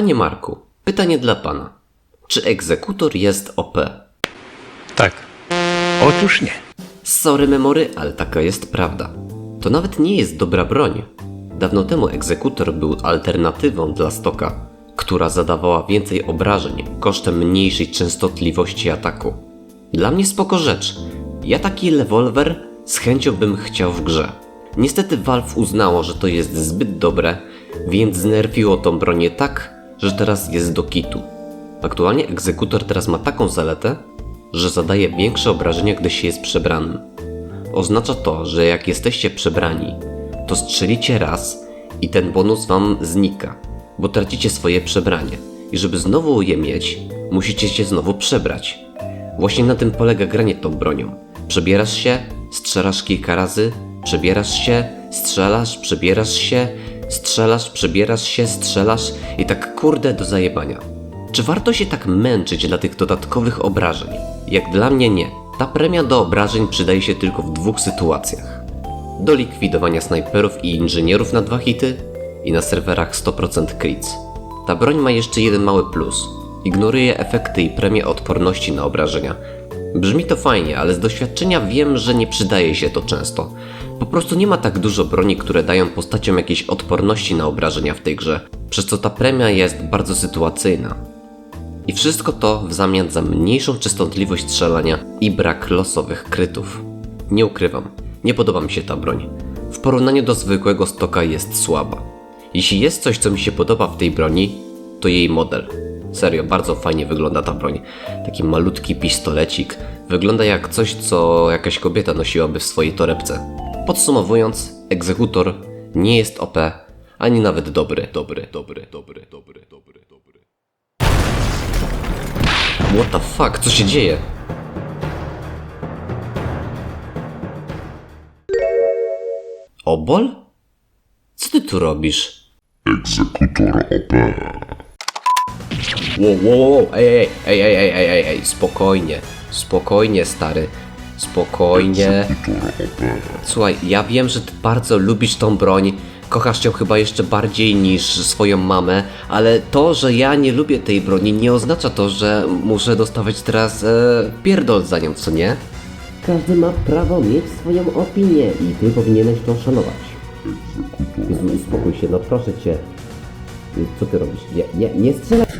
Panie Marku, pytanie dla pana. Czy egzekutor jest OP? Tak. Otóż nie. Sorry memory, ale taka jest prawda. To nawet nie jest dobra broń. Dawno temu egzekutor był alternatywą dla stoka, która zadawała więcej obrażeń kosztem mniejszej częstotliwości ataku. Dla mnie spoko rzecz. Ja taki rewolwer z chęcią bym chciał w grze. Niestety Valve uznało, że to jest zbyt dobre, więc znerfiło tą bronię tak, że teraz jest do kitu. Aktualnie egzekutor teraz ma taką zaletę, że zadaje większe obrażenia, gdy się jest przebranym. Oznacza to, że jak jesteście przebrani, to strzelicie raz i ten bonus wam znika, bo tracicie swoje przebranie. I żeby znowu je mieć, musicie się znowu przebrać. Właśnie na tym polega granie tą bronią. Przebierasz się, strzelasz kilka razy, przebierasz się, strzelasz, przebierasz się, strzelasz, przebierasz się, strzelasz i tak kurde do zajebania. Czy warto się tak męczyć dla tych dodatkowych obrażeń? Jak dla mnie nie. Ta premia do obrażeń przydaje się tylko w dwóch sytuacjach. Do likwidowania snajperów i inżynierów na dwa hity i na serwerach 100% crits. Ta broń ma jeszcze jeden mały plus. Ignoruje efekty i premię odporności na obrażenia. Brzmi to fajnie, ale z doświadczenia wiem, że nie przydaje się to często. Po prostu nie ma tak dużo broni, które dają postaciom jakieś odporności na obrażenia w tej grze, przez co ta premia jest bardzo sytuacyjna. I wszystko to w zamian za mniejszą częstotliwość strzelania i brak losowych krytów. Nie ukrywam, nie podoba mi się ta broń. W porównaniu do zwykłego stoka jest słaba. Jeśli jest coś, co mi się podoba w tej broni, to jej model. Serio, bardzo fajnie wygląda ta broń. Taki malutki pistolecik. Wygląda jak coś, co jakaś kobieta nosiłaby w swojej torebce. Podsumowując, egzekutor nie jest OP, ani nawet dobry, dobry, dobry, dobry, dobry, dobry, dobry. What the fuck? Co się dzieje? Obol? Co ty tu robisz? Egzekutor OP. Wow, wow, wow, ej, ej, ej, ej, ej, ej, ej, spokojnie, spokojnie, stary spokojnie. Słuchaj, ja wiem, że ty bardzo lubisz tą broń, kochasz ją chyba jeszcze bardziej niż swoją mamę, ale to, że ja nie lubię tej broni nie oznacza to, że muszę dostawać teraz e, pierdol za nią, co nie? Każdy ma prawo mieć swoją opinię i ty powinieneś to szanować. Jezu, uspokój się, no proszę cię. Co ty robisz? Nie, nie, nie strzelaj!